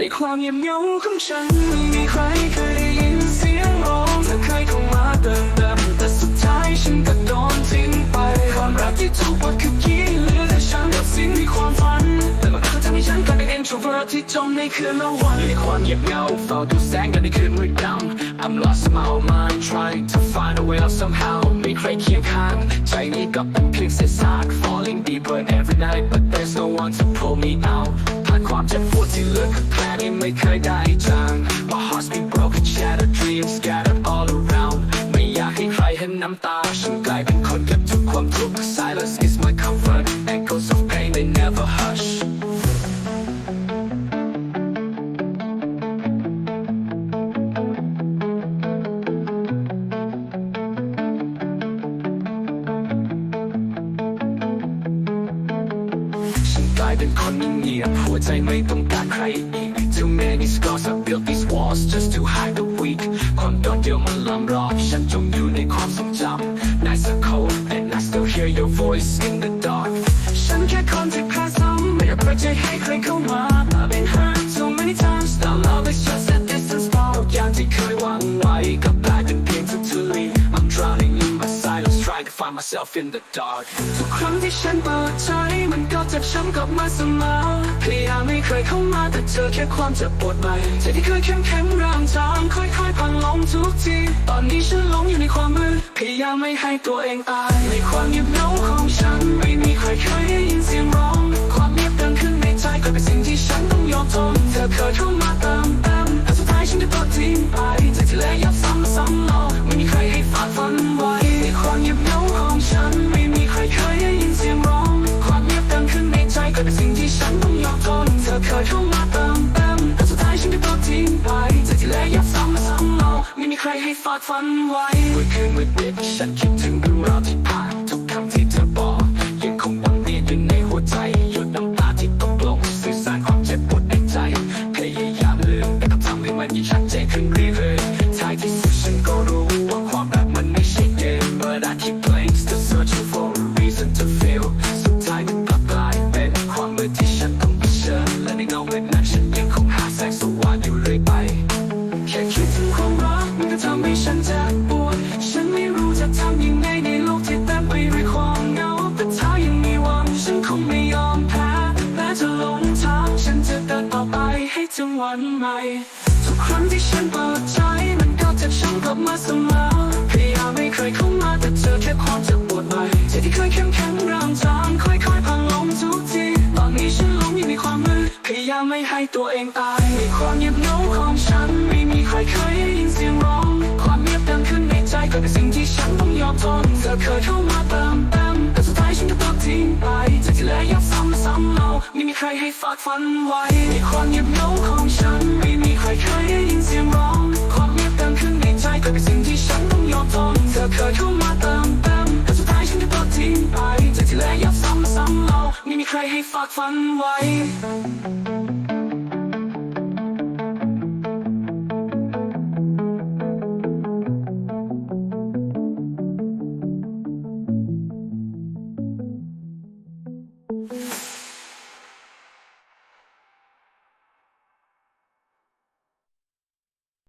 ในความเงียบเหงาของฉันไม่มีใครเคยได้ยินเสียงร้องเธอเคยเข้ามาเติมเต็มแต่สุดท้ายฉันก็โดนทิ้งไปความรักที่ถูกบดคือกี้เหลือแต่ฉันกับสิ้นในความฝัน แต่มันก็ทำให้ฉันกลายเป็น introvert ที่จมในคืนละวันในความเงียบเหงาเฝ้าดูแสงกันในคืนมืดดำ I'm lost in my own mind trying to find a way out somehow ไม่ใครเคียงข้างใจนี้ก็เป็นเพียงเศษซาก falling deeper every night but there's no one to pull me out ความเจ็บปวดที่เหลือกับแผลนี้ไม่เคยได้จาง My heart's been broken shattered dreams scattered all around ไม่อยากให้ใครเห็นน้ำตา เป็นคนเงียบหัวใจไม่ต้องการใครอีก Too many scars I built these walls just to hide the weak ความโดดเดี่ยวมันล้อมรอบฉันจมอยู่ในความทรงจำ Nights are cold and I still hear your voice in the dark ฉันแค่คนที่แพ้ซ้ำไม่อยากเปิดใจให้ใครเข้ามา find myself in the dark ทุกครั้งที่ฉันเปิดใจมันก็จะช้ำกลับมาเสมอพยายามไม่เคยเข้ามาแต่เจอแค่ความเจ็บปวดใหม่ใจที่เคยเข้มแข็งร่างจางค่อยๆพังลงทุกทีตอนนี้ฉันหลงอยู่ในความมืดพยายามไม่ให้ตัวเองตายในความเงียบเหงาของฉัน ยเข้ามาเติมเต็มแต่สุดท้ายฉันก็โดนทิ้งไปใจที่แลยับซ้ำซ้ำเล่าไม่มีใครให้ฝากฝันไว้เมื่อคืนเมื่อดึกฉันคิดถึงเรื่องราวที่ผ่านทุกคำที่เธอบอกยังคงวนเวียนอยู่ในหัวใจหยุดน้ำตาที่ตกลงสื่อสารความเจ็บปวดในใจพยายามลืมแต่ก็ทำให้มันยิ่งชัดเจนขึ้นเรื่อยๆท้ายที่สุดฉันก็รู้ วันใหม่ทุกครั้งที่ฉันเปิดใจมันก็จ็บช้ำกลับมาเสมอพยายามไม่เคยเข้ามาแต่เจอแค่ความเจ็บปวดใหม่ใจที่เคยเข้มแข็งริ่มจางค่อยๆพังลงทุกทีตอนนี้ฉันหลงอยู่ในความมืดพยายามไม่ให้ตัวเองตายในความเงียบเหงาของฉันไม่มีใครเคยได้ยินเสียงร้อง ความเงียบดังขึ้นในใจก็เป็นสิ่งที่ฉันต้องยอมทนเธอเคยเข้ามาเติมเต็มแต่สุดท้ายฉันก็ต้องทิ้งไปใจที่แลยับ ใครให้ฝากฝันไว้ในความเงียบเหงาของฉัน ไม่มีใครเคยได้ยินเสียงร้อง ความเงียบดังขึ้นในใจก็เป็นสิ่งที่ฉันต้องยอมทนเธอเคยเข้ามาเติมเต็มแต่สุดท้ายฉันก็ต้องทิ้งไปใจที่แลยับซ้ำซ้ำเล่าไม่มีใครให้ฝากฝันไว้